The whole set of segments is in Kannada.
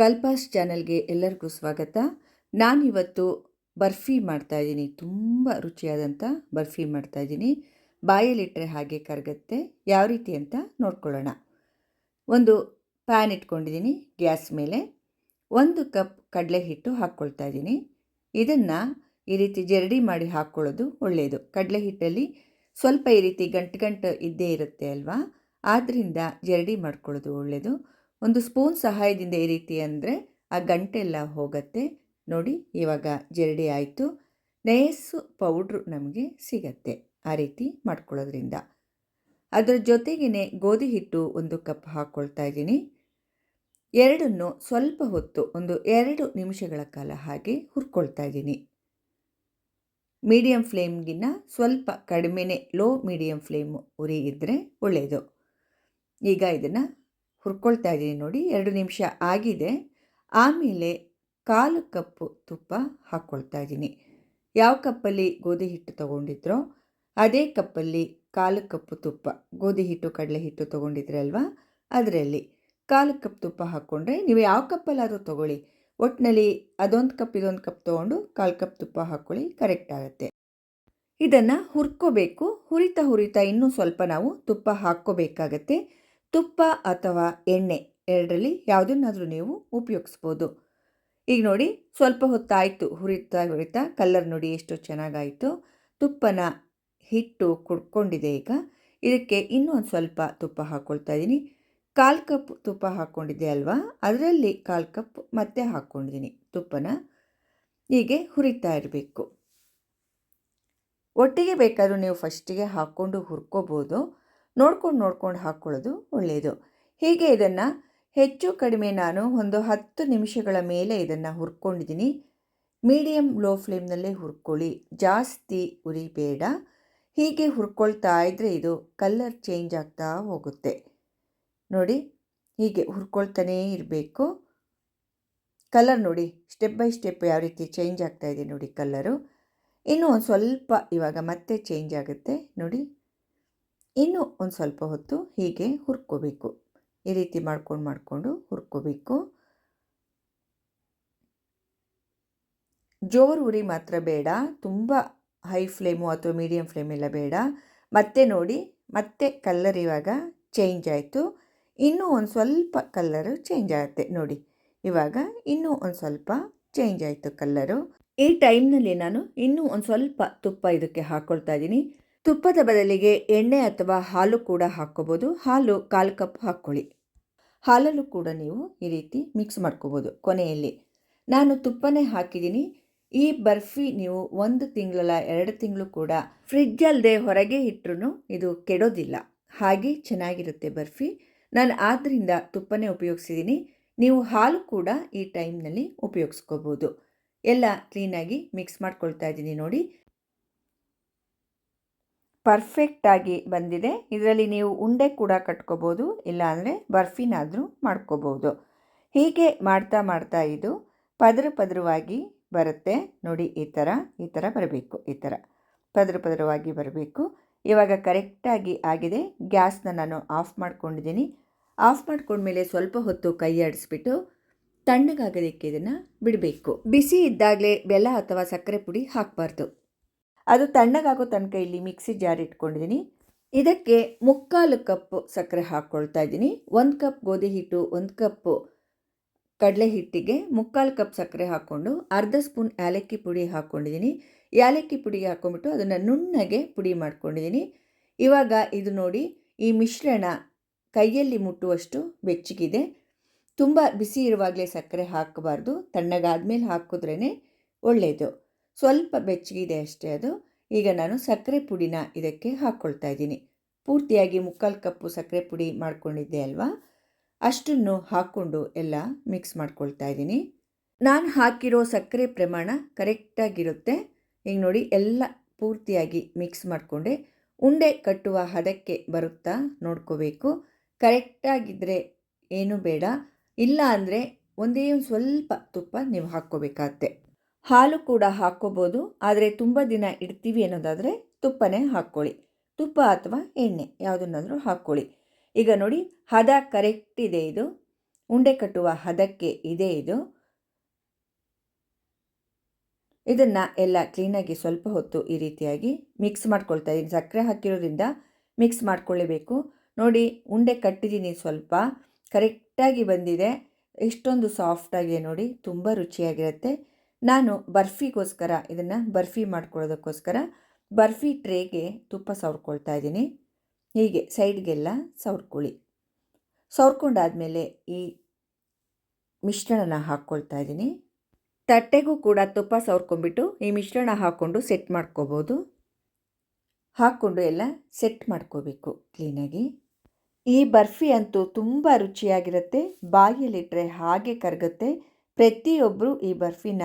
ಕಲ್ಪಾಸ್ ಚಾನಲ್ಗೆ ಎಲ್ಲರಿಗೂ ಸ್ವಾಗತ. ನಾನಿವತ್ತು ಬರ್ಫಿ ಮಾಡ್ತಾಯಿದ್ದೀನಿ ತುಂಬ ರುಚಿಯಾದಂಥ ಬರ್ಫಿ ಮಾಡ್ತಾಯಿದ್ದೀನಿ ಬಾಯಲ್ಲಿಟ್ಟರೆ ಹಾಗೆ ಕರಗತ್ತೆ. ಯಾವ ರೀತಿ ಅಂತ ನೋಡ್ಕೊಳ್ಳೋಣ. ಒಂದು ಪ್ಯಾನ್ ಇಟ್ಕೊಂಡಿದ್ದೀನಿ ಗ್ಯಾಸ್ ಮೇಲೆ. ಒಂದು ಕಪ್ ಕಡಲೆ ಹಿಟ್ಟು ಹಾಕ್ಕೊಳ್ತಾ ಇದ್ದೀನಿ. ಇದನ್ನು ಈ ರೀತಿ ಜರಡಿ ಮಾಡಿ ಹಾಕ್ಕೊಳ್ಳೋದು ಒಳ್ಳೆಯದು ಕಡಲೆ ಹಿಟ್ಟಲ್ಲಿ ಸ್ವಲ್ಪ ಈ ರೀತಿ ಗಂಟು ಗಂಟು ಇದ್ದೇ ಇರುತ್ತೆ ಅಲ್ವಾ? ಆದ್ದರಿಂದ ಜರಡಿ ಮಾಡ್ಕೊಳ್ಳೋದು ಒಳ್ಳೆಯದು ಒಂದು ಸ್ಪೂನ್ ಸಹಾಯದಿಂದ ಈ ರೀತಿ ಅಂದರೆ ಆ ಗಂಟೆಲ್ಲ ಹೋಗುತ್ತೆ. ನೋಡಿ, ಇವಾಗ ಜರಡಿ ಆಯಿತು. ನಯಸ್ಸು ಪೌಡ್ರು ನಮಗೆ ಸಿಗತ್ತೆ ಆ ರೀತಿ ಮಾಡ್ಕೊಳ್ಳೋದ್ರಿಂದ. ಅದರ ಜೊತೆಗೇ ಗೋಧಿ ಹಿಟ್ಟು ಒಂದು ಕಪ್ ಹಾಕ್ಕೊಳ್ತಾ ಇದ್ದೀನಿ. ಎರಡನ್ನು ಸ್ವಲ್ಪ ಹೊತ್ತು, ಒಂದು ಎರಡು ನಿಮಿಷಗಳ ಕಾಲ ಹಾಗೆ ಹುರ್ಕೊಳ್ತಾ ಇದ್ದೀನಿ. ಮೀಡಿಯಮ್ ಫ್ಲೇಮ್ಗಿನ್ನ ಸ್ವಲ್ಪ ಕಡಿಮೆನೇ, ಲೋ ಮೀಡಿಯಮ್ ಫ್ಲೇಮ್ ಉರಿ ಇದ್ದರೆ ಒಳ್ಳೆಯದು ಈಗ ಇದನ್ನು ಹುರ್ಕೊಳ್ತಾ ಇದ್ದೀನಿ ನೋಡಿ, ಎರಡು ನಿಮಿಷ ಆಗಿದೆ. ಆಮೇಲೆ ಕಾಲು ಕಪ್ಪು ತುಪ್ಪ ಹಾಕ್ಕೊಳ್ತಾ ಇದ್ದೀನಿ. ಯಾವ ಕಪ್ಪಲ್ಲಿ ಗೋಧಿ ಹಿಟ್ಟು ತೊಗೊಂಡಿದ್ರೋ, ಅದೇ ಕಪ್ಪಲ್ಲಿ ಕಾಲು ಕಪ್ಪು ತುಪ್ಪ, ಗೋಧಿ ಹಿಟ್ಟು, ಕಡಲೆ ಹಿಟ್ಟು ತೊಗೊಂಡಿದ್ರಲ್ವಾ ಅದರಲ್ಲಿ ಕಾಲು ಕಪ್ ತುಪ್ಪ ಹಾಕ್ಕೊಂಡ್ರೆ, ನೀವು ಯಾವ ಕಪ್ಪಲ್ಲಾದರೂ ತೊಗೊಳ್ಳಿ. ಒಟ್ಟಿನಲ್ಲಿ ಅದೊಂದು ಕಪ್, ಇದೊಂದು ಕಪ್ ತೊಗೊಂಡು ಕಾಲು ಕಪ್ ತುಪ್ಪ ಹಾಕ್ಕೊಳ್ಳಿ, ಕರೆಕ್ಟ್ ಆಗುತ್ತೆ. ಇದನ್ನು ಹುರ್ಕೋಬೇಕು. ಹುರಿತಾ ಹುರಿತಾ ಇನ್ನೂ ಸ್ವಲ್ಪ ನಾವು ತುಪ್ಪ ಹಾಕ್ಕೋಬೇಕಾಗತ್ತೆ. ತುಪ್ಪ ಅಥವಾ ಎಣ್ಣೆ ಎರಡರಲ್ಲಿ ಯಾವುದನ್ನಾದರೂ ನೀವು ಉಪಯೋಗಿಸ್ಬೋದು. ಈಗ ನೋಡಿ, ಸ್ವಲ್ಪ ಹೊತ್ತಾಯಿತು, ಹುರಿತಾ ಹುರಿತಾ ಕಲ್ಲರ್ ನೋಡಿ ಎಷ್ಟು ಚೆನ್ನಾಗಾಯಿತು. ತುಪ್ಪನ ಹಿಟ್ಟು ಕುಡ್ಕೊಂಡಿದೆ ಈಗ. ಇದಕ್ಕೆ ಇನ್ನೂ ಒಂದು ಸ್ವಲ್ಪ ತುಪ್ಪ ಹಾಕ್ಕೊಳ್ತಾ ಇದ್ದೀನಿ. ಕಾಲು ಕಪ್ ತುಪ್ಪ ಹಾಕ್ಕೊಂಡಿದ್ದೆ ಅಲ್ವಾ? ಅದರಲ್ಲಿ ಕಾಲು ಕಪ್ ಮತ್ತೆ ಹಾಕ್ಕೊಂಡಿದ್ದೀನಿ ತುಪ್ಪನ. ಹೀಗೆ ಹುರಿತಾ ಇರಬೇಕು. ಒಟ್ಟಿಗೆ ಬೇಕಾದರೂ ನೀವು ಫಸ್ಟಿಗೆ ಹಾಕ್ಕೊಂಡು ಹುರ್ಕೋಬೋದು. ನೋಡ್ಕೊಂಡು ನೋಡ್ಕೊಂಡು ಹಾಕ್ಕೊಳ್ಳೋದು ಒಳ್ಳೆಯದು ಹೀಗೆ ಇದನ್ನು ಹೆಚ್ಚು ಕಡಿಮೆ ನಾನು ಒಂದು ಹತ್ತು ನಿಮಿಷಗಳ ಮೇಲೆ ಇದನ್ನು ಹುರ್ಕೊಂಡಿದ್ದೀನಿ. Medium low ಫ್ಲೇಮ್ನಲ್ಲೇ ಹುರ್ಕೊಳ್ಳಿ. ಜಾಸ್ತಿ ಉರಿಬೇಡ. ಹೀಗೆ ಹುರ್ಕೊಳ್ತಾ ಇದ್ದರೆ ಇದು ಕಲ್ಲರ್ ಚೇಂಜ್ ಆಗ್ತಾ ಹೋಗುತ್ತೆ. ನೋಡಿ, ಹೀಗೆ ಹುರ್ಕೊಳ್ತಾನೇ ಇರಬೇಕು. ಕಲರ್ ನೋಡಿ, ಸ್ಟೆಪ್ ಬೈ ಸ್ಟೆಪ್ ಯಾವ ರೀತಿ ಚೇಂಜ್ ಆಗ್ತಾ ಇದೆ ನೋಡಿ ಕಲ್ಲರು ಇನ್ನೂ ಒಂದು ಸ್ವಲ್ಪ ಇವಾಗ ಮತ್ತೆ ಚೇಂಜ್ ಆಗುತ್ತೆ. ನೋಡಿ. ಇನ್ನೂ ಒಂದು ಸ್ವಲ್ಪ ಹೊತ್ತು ಹೀಗೆ ಹುರ್ಕೋಬೇಕು. ಈ ರೀತಿ ಮಾಡ್ಕೊಂಡು ಮಾಡಿಕೊಂಡು ಹುರ್ಕೋಬೇಕು. ಜೋರು ಉರಿ ಮಾತ್ರ ಬೇಡ. ತುಂಬ ಹೈ ಫ್ಲೇಮು ಅಥವಾ ಮೀಡಿಯಮ್ ಫ್ಲೇಮ್ ಎಲ್ಲ ಬೇಡ. ಮತ್ತೆ ನೋಡಿ, ಮತ್ತೆ ಕಲ್ಲರ್ ಇವಾಗ ಚೇಂಜ್ ಆಯಿತು. ಇನ್ನೂ ಒಂದು ಸ್ವಲ್ಪ ಕಲ್ಲರು ಚೇಂಜ್ ಆಗುತ್ತೆ. ನೋಡಿ, ಇವಾಗ ಇನ್ನೂ ಒಂದು ಸ್ವಲ್ಪ ಚೇಂಜ್ ಆಯಿತು ಕಲ್ಲರು ಈ ಟೈಮ್ನಲ್ಲಿ ನಾನು ಇನ್ನೂ ಒಂದು ಸ್ವಲ್ಪ ತುಪ್ಪ ಇದಕ್ಕೆ ಹಾಕ್ಕೊಳ್ತಾ ಇದ್ದೀನಿ. ತುಪ್ಪದ ಬದಲಿಗೆ ಎಣ್ಣೆ ಅಥವಾ ಹಾಲು ಕೂಡ ಹಾಕ್ಕೋಬೋದು. ಹಾಲು ಕಾಲು ಕಪ್ ಹಾಕ್ಕೊಳ್ಳಿ. ಹಾಲಲ್ಲೂ ಕೂಡ ನೀವು ಈ ರೀತಿ ಮಿಕ್ಸ್ ಮಾಡ್ಕೋಬೋದು ಕೊನೆಯಲ್ಲಿ. ನಾನು ತುಪ್ಪನೇ ಹಾಕಿದ್ದೀನಿ. ಈ ಬರ್ಫಿ ನೀವು ಒಂದು ತಿಂಗಳಲ್ಲ ಎರಡು ತಿಂಗಳು ಕೂಡ ಫ್ರಿಜ್ ಅಲ್ಲದೆ ಹೊರಗೆ ಇಟ್ಟರು ಇದು ಕೆಡೋದಿಲ್ಲ. ಹಾಗೆ ಚೆನ್ನಾಗಿರುತ್ತೆ ಬರ್ಫಿ. ನಾನು ಆದ್ದರಿಂದ ತುಪ್ಪನೇ ಉಪಯೋಗಿಸಿದ್ದೀನಿ. ನೀವು ಹಾಲು ಕೂಡ ಈ ಟೈಮ್ನಲ್ಲಿ ಉಪಯೋಗಿಸ್ಕೋಬೋದು. ಎಲ್ಲ ಕ್ಲೀನಾಗಿ ಮಿಕ್ಸ್ ಮಾಡ್ಕೊಳ್ತಾ ಇದ್ದೀನಿ ನೋಡಿ. ಪರ್ಫೆಕ್ಟಾಗಿ ಬಂದಿದೆ. ಇದರಲ್ಲಿ ನೀವು ಉಂಡೆ ಕೂಡ ಕಟ್ಕೋಬೋದು, ಇಲ್ಲಾಂದರೆ ಬರ್ಫಿನಾದರೂ ಮಾಡ್ಕೋಬೋದು. ಹೀಗೆ ಮಾಡ್ತಾ ಮಾಡ್ತಾ ಇದು ಪದರ ಪದರವಾಗಿ ಬರುತ್ತೆ. ನೋಡಿ, ಈ ಥರ ಈ ಥರ ಬರಬೇಕು, ಈ ಥರ ಪದರ ಪದರವಾಗಿ ಬರಬೇಕು. ಇವಾಗ ಕರೆಕ್ಟಾಗಿ ಆಗಿದೆ. ಗ್ಯಾಸ್ನ ನಾನು ಆಫ್ ಮಾಡ್ಕೊಂಡಿದ್ದೀನಿ. ಆಫ್ ಮಾಡ್ಕೊಂಡ್ಮೇಲೆ ಸ್ವಲ್ಪ ಹೊತ್ತು ಕೈ ಆಡಿಸ್ಬಿಟ್ಟು ತಣ್ಣಗಾಗೋದಕ್ಕೆ ಇದನ್ನು ಬಿಡಬೇಕು. ಬಿಸಿ ಇದ್ದಾಗಲೇ ಬೆಲ್ಲ ಅಥವಾ ಸಕ್ಕರೆ ಪುಡಿ ಹಾಕಬಾರ್ದು. ಅದು ತಣ್ಣಗಾಗೋ ತನಕ ಇಲ್ಲಿ ಮಿಕ್ಸಿ ಜಾರ್ ಇಟ್ಕೊಂಡಿದ್ದೀನಿ. ಇದಕ್ಕೆ ಮುಕ್ಕಾಲು ಕಪ್ ಸಕ್ಕರೆ ಹಾಕ್ಕೊಳ್ತಾ ಇದ್ದೀನಿ. ಒಂದು ಕಪ್ ಗೋಧಿ ಹಿಟ್ಟು, ಒಂದು ಕಪ್ ಕಡಲೆ ಹಿಟ್ಟಿಗೆ ಮುಕ್ಕಾಲು ಕಪ್ ಸಕ್ಕರೆ ಹಾಕ್ಕೊಂಡು ಅರ್ಧ ಸ್ಪೂನ್ ಏಲಕ್ಕಿ ಪುಡಿ ಹಾಕ್ಕೊಂಡಿದ್ದೀನಿ. ಏಲಕ್ಕಿ ಪುಡಿ ಹಾಕ್ಕೊಂಡ್ಬಿಟ್ಟು ಅದನ್ನು ನುಣ್ಣಗೆ ಪುಡಿ ಮಾಡ್ಕೊಂಡಿದ್ದೀನಿ. ಇವಾಗ ಇದು ನೋಡಿ ಈ ಮಿಶ್ರಣ ಕೈಯಲ್ಲಿ ಮುಟ್ಟುವಷ್ಟು ಬೆಚ್ಚಗಿದೆ. ತುಂಬ ಬಿಸಿ ಇರುವಾಗಲೇ ಸಕ್ಕರೆ ಹಾಕಬಾರ್ದು. ತಣ್ಣಗಾದ್ಮೇಲೆ ಹಾಕಿದ್ರೇ ಒಳ್ಳೆಯದು ಸ್ವಲ್ಪ ಬೆಚ್ಚಗಿದೆ ಅಷ್ಟೇ ಅದು. ಈಗ ನಾನು ಸಕ್ಕರೆ ಪುಡಿನ ಇದಕ್ಕೆ ಹಾಕ್ಕೊಳ್ತಾ ಇದ್ದೀನಿ. ಪೂರ್ತಿಯಾಗಿ ಮುಕ್ಕಾಲು ಕಪ್ಪು ಸಕ್ಕರೆ ಪುಡಿ ಮಾಡ್ಕೊಂಡಿದ್ದೆ ಅಲ್ವಾ? ಅಷ್ಟನ್ನು ಹಾಕ್ಕೊಂಡು ಎಲ್ಲ ಮಿಕ್ಸ್ ಮಾಡ್ಕೊಳ್ತಾ ಇದ್ದೀನಿ. ನಾನು ಹಾಕಿರೋ ಸಕ್ಕರೆ ಪ್ರಮಾಣ ಕರೆಕ್ಟಾಗಿರುತ್ತೆ. ಈಗ ನೋಡಿ, ಎಲ್ಲ ಪೂರ್ತಿಯಾಗಿ ಮಿಕ್ಸ್ ಮಾಡಿಕೊಂಡೆ. ಉಂಡೆ ಕಟ್ಟುವ ಹದಕ್ಕೆ ಬರುತ್ತಾ ನೋಡ್ಕೋಬೇಕು. ಕರೆಕ್ಟಾಗಿದ್ದರೆ ಏನೂ ಬೇಡ. ಇಲ್ಲ ಅಂದರೆ ಒಂದೇ ಒಂದು ಸ್ವಲ್ಪ ತುಪ್ಪ ನೀವು ಹಾಕ್ಕೋಬೇಕಾಗತ್ತೆ. ಹಾಲು ಕೂಡ ಹಾಕ್ಕೋಬೋದು, ಆದರೆ ತುಂಬ ದಿನ ಇಡ್ತೀವಿ ಅನ್ನೋದಾದರೆ ತುಪ್ಪನೇ ಹಾಕ್ಕೊಳ್ಳಿ. ತುಪ್ಪ ಅಥವಾ ಎಣ್ಣೆ ಯಾವುದನ್ನಾದರೂ ಹಾಕ್ಕೊಳ್ಳಿ. ಈಗ ನೋಡಿ, ಹದ ಕರೆಕ್ಟ್ ಇದೆ ಇದು. ಉಂಡೆ ಕಟ್ಟುವ ಹದಕ್ಕೆ ಇದೆ ಇದು. ಇದನ್ನು ಎಲ್ಲ ಕ್ಲೀನಾಗಿ ಸ್ವಲ್ಪ ಹೊತ್ತು ಈ ರೀತಿಯಾಗಿ ಮಿಕ್ಸ್ ಮಾಡ್ಕೊಳ್ತಾ ಇದ್ದೀನಿ ಸಕ್ಕರೆ ಹಾಕಿರೋದ್ರಿಂದ ಮಿಕ್ಸ್ ಮಾಡ್ಕೊಳ್ಳೇಬೇಕು ನೋಡಿ, ಉಂಡೆ ಕಟ್ಟಿದ್ದೀನಿ ಸ್ವಲ್ಪ. ಕರೆಕ್ಟಾಗಿ ಬಂದಿದೆ. ಎಷ್ಟೊಂದು ಸಾಫ್ಟಾಗಿದೆ ನೋಡಿ. ತುಂಬ ರುಚಿಯಾಗಿರುತ್ತೆ. ನಾನು ಬರ್ಫಿಗೋಸ್ಕರ ಇದನ್ನು ಬರ್ಫಿ ಮಾಡ್ಕೊಳ್ಳೋದಕ್ಕೋಸ್ಕರ ಬರ್ಫಿ ಟ್ರೇಗೆ ತುಪ್ಪ ಸವರ್ಕೊಳ್ತಾ ಇದ್ದೀನಿ. ಹೀಗೆ ಸೈಡ್ಗೆಲ್ಲ ಸವರ್ಕೊಳ್ಳಿ. ಸವರ್ಕೊಂಡಾದಮೇಲೆ ಈ ಮಿಶ್ರಣನ ಹಾಕ್ಕೊಳ್ತಾ ಇದ್ದೀನಿ. ತಟ್ಟೆಗೂ ಕೂಡ ತುಪ್ಪ ಸವರ್ಕೊಂಡ್ಬಿಟ್ಟು ಈ ಮಿಶ್ರಣ ಹಾಕ್ಕೊಂಡು ಸೆಟ್ ಮಾಡ್ಕೋಬೋದು. ಹಾಕ್ಕೊಂಡು ಎಲ್ಲ ಸೆಟ್ ಮಾಡ್ಕೋಬೇಕು ಕ್ಲೀನಾಗಿ. ಈ ಬರ್ಫಿ ಅಂತೂ ತುಂಬ ರುಚಿಯಾಗಿರುತ್ತೆ. ಬಾಯಿಯಲ್ಲಿಟ್ಟರೆ ಹಾಗೆ ಕರಗುತ್ತೆ. ಪ್ರತಿಯೊಬ್ಬರು ಈ ಬರ್ಫಿನ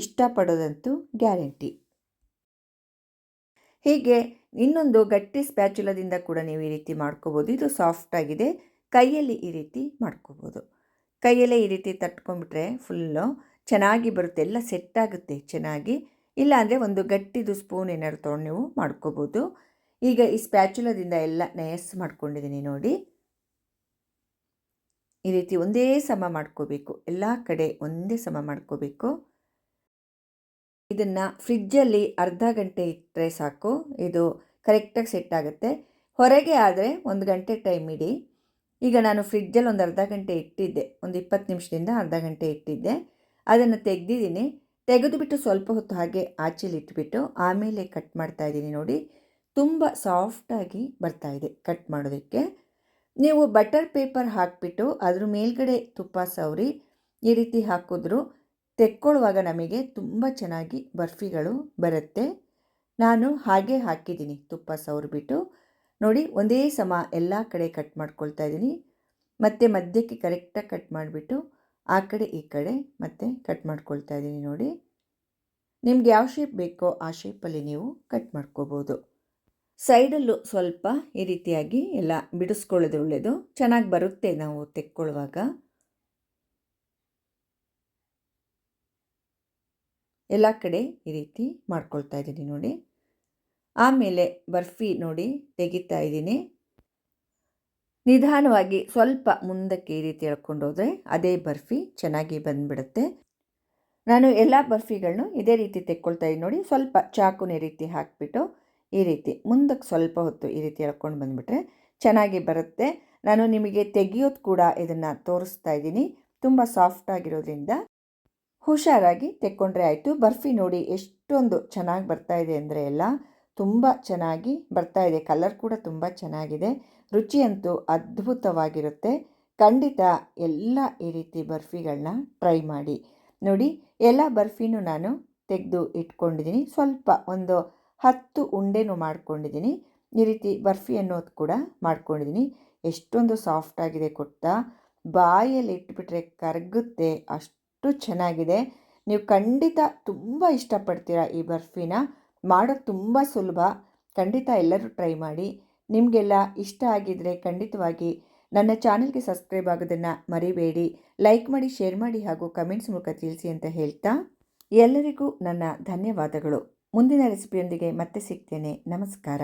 ಇಷ್ಟಪಡೋದಂತೂ ಗ್ಯಾರಂಟಿ. ಹೀಗೆ ಇನ್ನೊಂದು ಗಟ್ಟಿ ಸ್ಪ್ಯಾಚುಲದಿಂದ ಕೂಡ ನೀವು ಈ ರೀತಿ ಮಾಡ್ಕೋಬೋದು. ಇದು ಸಾಫ್ಟ್ ಆಗಿದೆ. ಕೈಯಲ್ಲಿ ಈ ರೀತಿ ಮಾಡ್ಕೋಬೋದು. ಕೈಯಲ್ಲೇ ಈ ರೀತಿ ತಟ್ಕೊಂಡ್ಬಿಟ್ರೆ ಫುಲ್ಲು ಚೆನ್ನಾಗಿ ಬರುತ್ತೆ. ಎಲ್ಲ ಸೆಟ್ ಆಗುತ್ತೆ ಚೆನ್ನಾಗಿ. ಇಲ್ಲಾಂದರೆ ಒಂದು ಗಟ್ಟಿದು ಸ್ಪೂನ್ ಏನಾದ್ರು ತೊಗೊಂಡು ನೀವು ಮಾಡ್ಕೋಬೋದು. ಈಗ ಈ ಸ್ಪ್ಯಾಚುಲದಿಂದ ಎಲ್ಲ ನಯಸ್ ಮಾಡ್ಕೊಂಡಿದ್ದೀನಿ ನೋಡಿ. ಈ ರೀತಿ ಒಂದೇ ಸಮ ಮಾಡ್ಕೋಬೇಕು. ಎಲ್ಲ ಕಡೆ ಒಂದೇ ಸಮ ಮಾಡ್ಕೋಬೇಕು. ಇದನ್ನು ಫ್ರಿಜ್ಜಲ್ಲಿ ಅರ್ಧ ಗಂಟೆ ಇಟ್ಟರೆ ಸಾಕು. ಇದು ಕರೆಕ್ಟಾಗಿ ಸೆಟ್ ಆಗುತ್ತೆ. ಹೊರಗೆ ಆದರೆ ಒಂದು ಗಂಟೆ ಟೈಮ್ ಇಡಿ. ಈಗ ನಾನು ಫ್ರಿಜ್ಜಲ್ಲಿ ಒಂದು ಅರ್ಧ ಗಂಟೆ ಇಟ್ಟಿದ್ದೆ. ಒಂದು ಇಪ್ಪತ್ತು ನಿಮಿಷದಿಂದ ಅರ್ಧ ಗಂಟೆ ಇಟ್ಟಿದ್ದೆ. ಅದನ್ನು ತೆಗೆದಿದ್ದೀನಿ. ತೆಗೆದುಬಿಟ್ಟು ಸ್ವಲ್ಪ ಹೊತ್ತು ಹಾಗೆ ಆಚೆಲಿ ಇಟ್ಬಿಟ್ಟು ಆಮೇಲೆ ಕಟ್ ಮಾಡ್ತಾ ಇದ್ದೀನಿ ನೋಡಿ. ತುಂಬ ಸಾಫ್ಟಾಗಿ ಬರ್ತಾಯಿದೆ ಕಟ್ ಮಾಡೋದಕ್ಕೆ. ನೀವು ಬಟರ್ ಪೇಪರ್ ಹಾಕಿಬಿಟ್ಟು ಅದ್ರ ಮೇಲ್ಗಡೆ ತುಪ್ಪ ಸವರಿ ಈ ರೀತಿ ಹಾಕಿದ್ರು ತೆಕ್ಕೊಳ್ಳುವಾಗ ನಮಗೆ ತುಂಬ ಚೆನ್ನಾಗಿ ಬರ್ಫಿಗಳು ಬರುತ್ತೆ. ನಾನು ಹಾಗೆ ಹಾಕಿದ್ದೀನಿ. ತುಪ್ಪ ಸವರಿಬಿಟ್ಟು. ನೋಡಿ, ಒಂದೇ ಸಮ ಎಲ್ಲ ಕಡೆ ಕಟ್ ಮಾಡ್ಕೊಳ್ತಾ ಇದ್ದೀನಿ. ಮತ್ತು ಮಧ್ಯಕ್ಕೆ ಕರೆಕ್ಟಾಗಿ ಕಟ್ ಮಾಡಿಬಿಟ್ಟು ಆ ಕಡೆ, ಈ ಕಡೆ ಮತ್ತೆ ಕಟ್ ಮಾಡ್ಕೊಳ್ತಾ ಇದ್ದೀನಿ ನೋಡಿ. ನಿಮ್ಗೆ ಯಾವ ಶೇಪ್ ಬೇಕೋ ಆ ಶೇಪಲ್ಲಿ ನೀವು ಕಟ್ ಮಾಡ್ಕೋಬೋದು. ಸೈಡಲ್ಲೂ ಸ್ವಲ್ಪ ಈ ರೀತಿಯಾಗಿ ಎಲ್ಲ ಬಿಡಿಸ್ಕೊಳ್ಳೋದು ಒಳ್ಳೆಯದು ಚೆನ್ನಾಗಿ ಬರುತ್ತೆ ನಾವು ತೆಕ್ಕೊಳ್ಳುವಾಗ. ಎಲ್ಲ ಕಡೆ ಈ ರೀತಿ ಮಾಡ್ಕೊಳ್ತಾ ಇದ್ದೀನಿ ನೋಡಿ. ಆಮೇಲೆ ಬರ್ಫಿ ನೋಡಿ ತೆಗಿತಾ ಇದ್ದೀನಿ. ನಿಧಾನವಾಗಿ ಸ್ವಲ್ಪ ಮುಂದಕ್ಕೆ ಈ ರೀತಿ ಎಳ್ಕೊಂಡು ಹೋದರೆ ಅದೇ ಬರ್ಫಿ ಚೆನ್ನಾಗಿ ಬಂದುಬಿಡುತ್ತೆ. ನಾನು ಎಲ್ಲ ಬರ್ಫಿಗಳನ್ನು ಇದೇ ರೀತಿ ತೆಕ್ಕೊಳ್ತಾ ಇದ್ದೀನಿ ನೋಡಿ. ಸ್ವಲ್ಪ ಚಾಕುನ ಈ ರೀತಿ ಹಾಕಿಬಿಟ್ಟು ಈ ರೀತಿ ಮುಂದಕ್ಕೆ ಸ್ವಲ್ಪ ಹೊತ್ತು ಈ ರೀತಿ ಎಳ್ಕೊಂಡು ಬಂದುಬಿಟ್ರೆ ಚೆನ್ನಾಗಿ ಬರುತ್ತೆ. ನಾನು ನಿಮಗೆ ತೆಗಿಯೋದು ಕೂಡ ಇದನ್ನು ತೋರಿಸ್ತಾ ಇದ್ದೀನಿ. ತುಂಬ ಸಾಫ್ಟ್ ಆಗಿರೋದ್ರಿಂದ ಹುಷಾರಾಗಿ ತೆಕ್ಕೊಂಡ್ರೆ ಆಯಿತು. ಬರ್ಫಿ ನೋಡಿ ಎಷ್ಟೊಂದು ಚೆನ್ನಾಗಿ ಬರ್ತಾ ಇದೆ ಅಂದರೆ ಎಲ್ಲ ತುಂಬ ಚೆನ್ನಾಗಿ ಬರ್ತಾ ಇದೆ. ಕಲರ್ ಕೂಡ ತುಂಬ ಚೆನ್ನಾಗಿದೆ. ರುಚಿಯಂತೂ ಅದ್ಭುತವಾಗಿರುತ್ತೆ. ಖಂಡಿತ ಎಲ್ಲ ಈ ರೀತಿ ಬರ್ಫಿಗಳನ್ನ ಟ್ರೈ ಮಾಡಿ. ನೋಡಿ, ಎಲ್ಲ ಬರ್ಫಿನೂ ನಾನು ತೆಗೆದು ಇಟ್ಕೊಂಡಿದ್ದೀನಿ. ಸ್ವಲ್ಪ ಒಂದು ಹತ್ತು ಉಂಡೆನೂ ಮಾಡ್ಕೊಂಡಿದ್ದೀನಿ. ಈ ರೀತಿ ಬರ್ಫಿ ಅನ್ನೋದು ಕೂಡ ಮಾಡ್ಕೊಂಡಿದ್ದೀನಿ. ಎಷ್ಟೊಂದು ಸಾಫ್ಟಾಗಿದೆ ಕೊಟ್ಟ ಬಾಯಲ್ಲಿ ಇಟ್ಬಿಟ್ರೆ ಕರಗುತ್ತೆ ಅಷ್ಟು ಚೆನ್ನಾಗಿದೆ. ನೀವು ಖಂಡಿತ ತುಂಬ ಇಷ್ಟಪಡ್ತೀರ ಈ ಬರ್ಫಿನ. ಮಾಡೋದು ತುಂಬ ಸುಲಭ. ಖಂಡಿತ ಎಲ್ಲರೂ ಟ್ರೈ ಮಾಡಿ. ನಿಮಗೆಲ್ಲ ಇಷ್ಟ ಆಗಿದರೆ ಖಂಡಿತವಾಗಿ ನನ್ನ ಚಾನಲ್ಗೆ ಸಬ್ಸ್ಕ್ರೈಬ್ ಆಗೋದನ್ನು ಮರಿಬೇಡಿ. ಲೈಕ್ ಮಾಡಿ, ಶೇರ್ ಮಾಡಿ ಹಾಗೂ ಕಮೆಂಟ್ಸ್ ಮೂಲಕ ತಿಳಿಸಿ ಅಂತ ಹೇಳ್ತಾ ಎಲ್ಲರಿಗೂ ನನ್ನ ಧನ್ಯವಾದಗಳು. ಮುಂದಿನ ರೆಸಿಪಿಯೊಂದಿಗೆ ಮತ್ತೆ ಸಿಗ್ತೇನೆ. ನಮಸ್ಕಾರ.